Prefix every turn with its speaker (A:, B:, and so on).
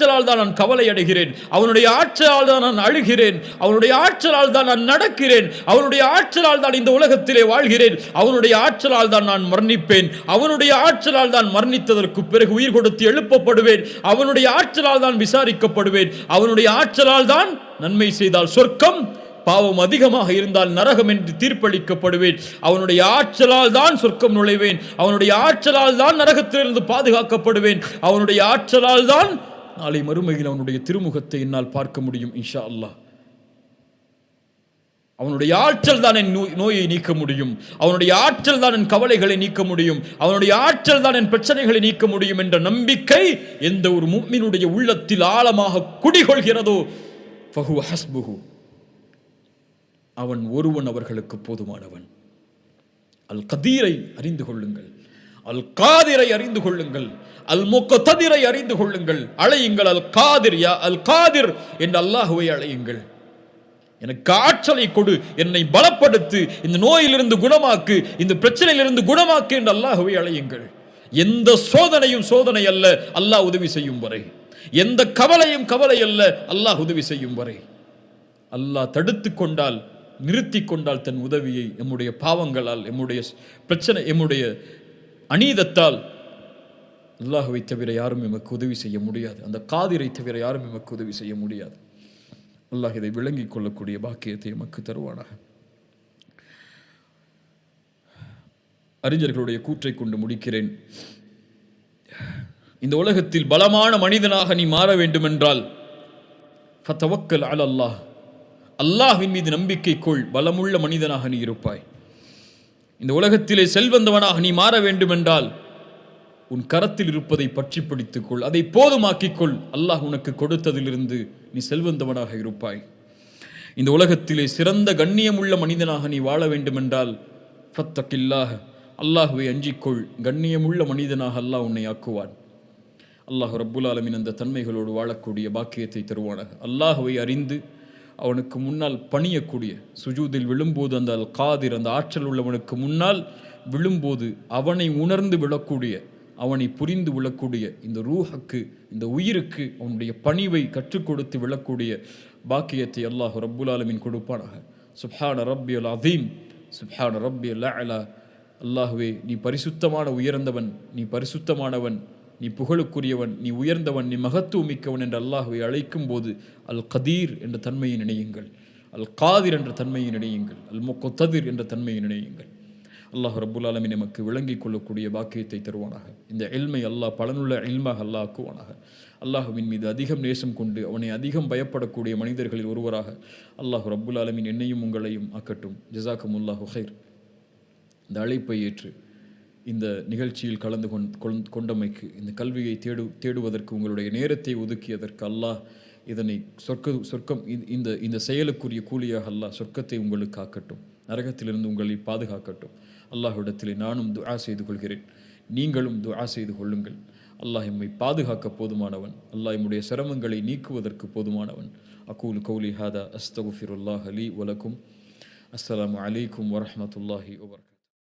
A: ஆற்றலால் தான் நான் கவலை அடைகிறேன் அவனுடைய ஆற்றலால் தான் நான் அழுகிறேன் அவனுடைய ஆற்றலால் தான் நான் நடக்கிறேன் அவனுடைய ஆற்றலால் தான் இந்த உலகத்திலே வாழ்கிறேன் அவனுடைய ஆற்றலால் தான் நான் மரணிப்பேன் அவனுடைய ஆற்றலால் தான் மரணித்ததற்கு பிறகு உயிர் கொடுத்து எழுப்பப்படுவேன் அவனுடைய ஆற்றலால் தான் விசாரிக்கப்படுவேன் அவனுடைய ஆற்றலால் தான் நன்மை செய்தால் சொர்க்கம் பாவம் அதிகமாக இருந்தால் நரகம் என்று தீர்ப்பளிக்கப்படுவேன் அவனுடைய ஆற்றலால் தான் சொர்க்கம் நுழைவேன் அவனுடைய ஆற்றலால் தான் நரகத்திலிருந்து பாதுகாக்கப்படுவேன் அவனுடைய ஆற்றலால் தான் நாளை மறுமையில் அவனுடைய திருமுகத்தை என்னால் பார்க்க முடியும் இன்ஷா அல்லாஹ் அவனுடைய ஆற்றல் தான் என் நோய் நோயை நீக்க முடியும். அவனுடைய ஆற்றல் தான் என் கவலைகளை நீக்க முடியும். அவனுடைய ஆற்றல் தான் என் பிரச்சனைகளை நீக்க முடியும் என்ற நம்பிக்கை எந்த ஒரு மும்மினுடைய உள்ளத்தில் ஆழமாக குடிகொள்கிறதோ ஃபஹு ஹஸ்புஹு. அவன் ஒருவன் அவர்களுக்கு போதுமானவன். அல் கதீரை அறிந்து கொள்ளுங்கள். அல் காதிரை அறிந்து கொள்ளுங்கள். அல் முக்கதிரை அறிந்து கொள்ளுங்கள். அழையுங்கள் அல் காதிர் யா அல் காதிர் என்று அல்லாஹுவை அழையுங்கள். எனக்கு ஆற்றலை கொடு என்னை பலப்படுத்து இந்த நோயிலிருந்து குணமாக்கு இந்த பிரச்சனையிலிருந்து குணமாக்கு என்று அல்லாஹுவை அழையுங்கள். எந்த சோதனையும் சோதனை அல்ல அல்லாஹ் உதவி செய்யும் வரை. எந்த கவலையும் கவலை அல்ல அல்லாஹ் உதவி செய்யும் வரை. அல்லாஹ் தடுத்து கொண்டால் நிறுத்தி கொண்டால் தன் உதவியை எம்முடைய பாவங்களால் எம்முடைய பிரச்சனை எம்முடைய அநீதத்தால் அல்லாஹுவை தவிர யாரும் எமக்கு உதவி செய்ய முடியாது. அந்த காதிரை தவிர யாரும் எமக்கு உதவி செய்ய முடியாது. அல்லாஹ் இதை விளங்கிக் கொள்ளக்கூடிய பாக்கியத்தை எமக்கு தருவானாக. அறிஞர்களுடைய கூற்றை கொண்டு முடிக்கிறேன். இந்த உலகத்தில் பலமான மனிதனாக நீ மாற வேண்டுமென்றால் ஃபத்தவக்கல் அல் அல்லாஹ் அல்லாஹின் மீது நம்பிக்கை கொள். பலமுள்ள மனிதனாக நீ இருப்பாய். இந்த உலகத்திலே செல்வந்தவனாக நீ மாற வேண்டுமென்றால் உன் கரத்தில் இருப்பதை பற்றி பிடித்துக்கொள். அதை போதுமாக்கிக்கொள். அல்லாஹ் உனக்கு கொடுத்ததிலிருந்து நீ செல்வந்தவனாக இருப்பாய். இந்த உலகத்திலே சிறந்த கண்ணியமுள்ள மனிதனாக நீ வாழ வேண்டுமென்றால் ஃபத்தக்கில்லாக அல்லாஹுவை அஞ்சிக்கொள். கண்ணியமுள்ள மனிதனாக அல்லாஹ் உன்னை ஆக்குவான். அல்லாஹ் ரப்புல் ஆலமின் அந்த தன்மைகளோடு வாழக்கூடிய பாக்கியத்தை தருவானாக. அல்லாஹுவை அறிந்து அவனுக்கு முன்னால் பணியக்கூடிய சுஜூதில் விழும்போது அந்த அல் காதிர் அந்த ஆற்றல் உள்ளவனுக்கு முன்னால் விழும்போது அவனை உணர்ந்து விழக்கூடிய அவனை புரிந்து விழக்கூடிய இந்த ரூஹக்கு இந்த உயிருக்கு அவனுடைய பணிவை கற்றுக் கொடுத்து விழக்கூடிய பாக்கியத்தை அல்லாஹ் ரப்புல் ஆலமின் கொடுப்பானாக. சுப்ஹான ரப்பி அல் அதீம் சுப்ஹான ரப்பி அல் அலா அல்லாஹுவே நீ பரிசுத்தமான உயர்ந்தவன் நீ பரிசுத்தமானவன். நீ புகழுக்குரியவன் நீ உயர்ந்தவன் நீ மகத்துவமிக்கவன் என்று அல்லாஹுவை அழைக்கும் போது அல் கதீர் என்ற தன்மையை நினையுங்கள். அல் காதிர் என்ற தன்மையை நினையுங்கள். அல் முக்கொத்ததிர் என்ற தன்மையை நினையுங்கள். அல்லாஹ் ரபுல் ஆலமி நமக்கு விளங்கிக் கொள்ளக்கூடிய பாக்கியத்தை தருவானாக. இந்த எல்மை அல்லாஹ் பலனுள்ள எல்மாக அல்லாஹ் ஆக்குவானாக அல்லாஹுவின் மீது அதிகம் நேசம் கொண்டு அவனை அதிகம் பயப்படக்கூடிய மனிதர்களில் ஒருவராக அல்லாஹ் ரபுல் ஆலமின் என்னையும் உங்களையும் ஆக்கட்டும். ஜசாக்கும் அல்லாஹு ஹைர் இந்த அழைப்பை ஏற்று இந்த நிகழ்ச்சியில் கலந்து கொண் கொண்டமைக்கு இந்த கல்வியை தேடு தேடுவதற்கு உங்களுடைய நேரத்தை ஒதுக்கியதற்கு அல்லாஹ் இதனை சொர்க்க சொர்க்கம் இந்த இந்த செயலுக்குரிய கூலியாக அல்லாஹ் சொர்க்கத்தை உங்களுக்கு ஆக்கட்டும். நரகத்திலிருந்து உங்களை பாதுகாக்கட்டும். அல்லாஹ்விடத்திலே நானும் துஆ செய்து கொள்கிறேன். நீங்களும் துஆ செய்து கொள்ளுங்கள். அல்லாஹ் எம்மை பாதுகாக்க போதுமானவன். அல்லாஹ் எம்முடைய சிரமங்களை நீக்குவதற்கு போதுமானவன். அகூல் கௌலி ஹாதா அஸ்தகுஃபிருல்லாஹ் அலி வலக்கும் அஸ்லாம் அலைக்கும் வரமத்துல்லாஹி வபரகாத்துஹு